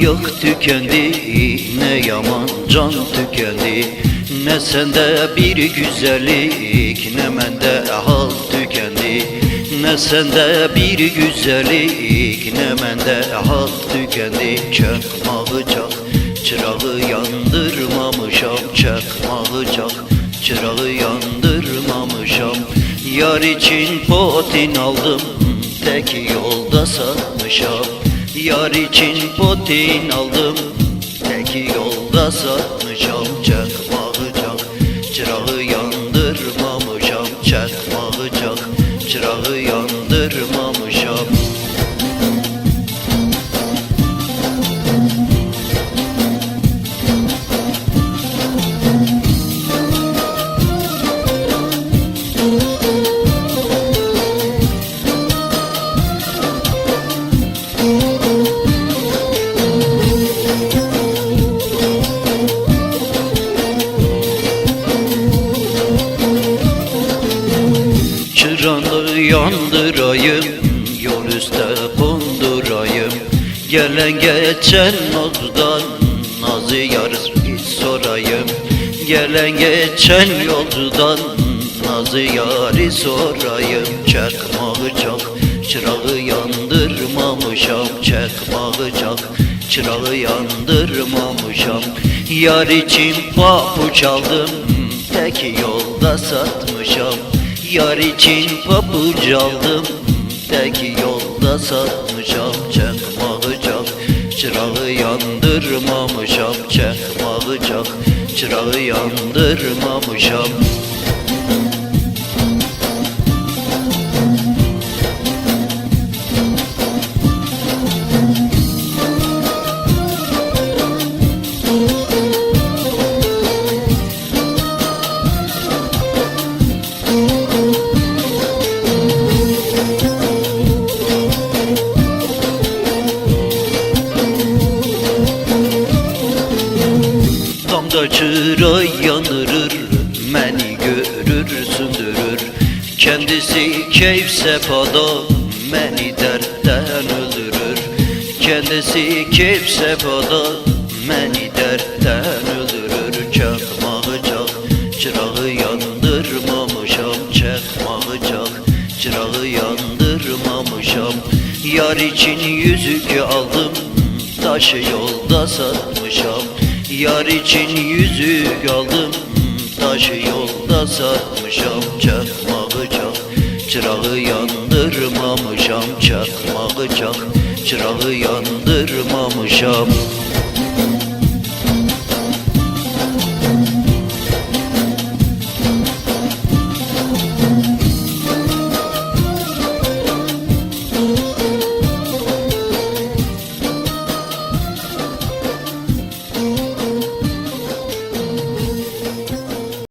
yok tükendi Ne yaman can tükendi. Ne sende bir güzellik Ne mende hal tükendi. Ne sende bir güzellik Ne mende hal tükendi. Çakmağı çak Çırağı yandırmamışam. Çakmağı çak Çırağı yandırmamışam. Yar için potin aldım Tek yolda satmışam Yar için potin aldım. Tek yolda satmışam Çıranı yandırayım Yol üstte kondurayım. Gelen geçen oldudan Nazı yar sorayım. Gelen geçen yolcudan Nazı yarı sorayım. Çakmağı çak Çırağı yandırmamışam. Çakmağı çak Çırağı yandırmamışam. Yar için papuç aldım Tek yolda satmışam Yar için papuç aldım Tek yolda satmışam Çakmağı çak. Çırağı yandırmamışam Çakmağı çak. Çırağı yandırmamışam Damda çıra yanırır Məni görür sündürür. Kendisi keyf sepada Məni dertten öldürür. Kendisi keyf sepada Məni dertten öldürür. Çakmağı çak Çırağı yandırmamışam. Çakmağı çak Çırağı yandırmamışam. Yar için yüzük aldım Taşı yolda satmışam Yar için yüzük aldım Taşı yolda satmışam Çakmağı çak. Çırağı yandırmamışam Çakmağı çak. Çırağı yandırmamışam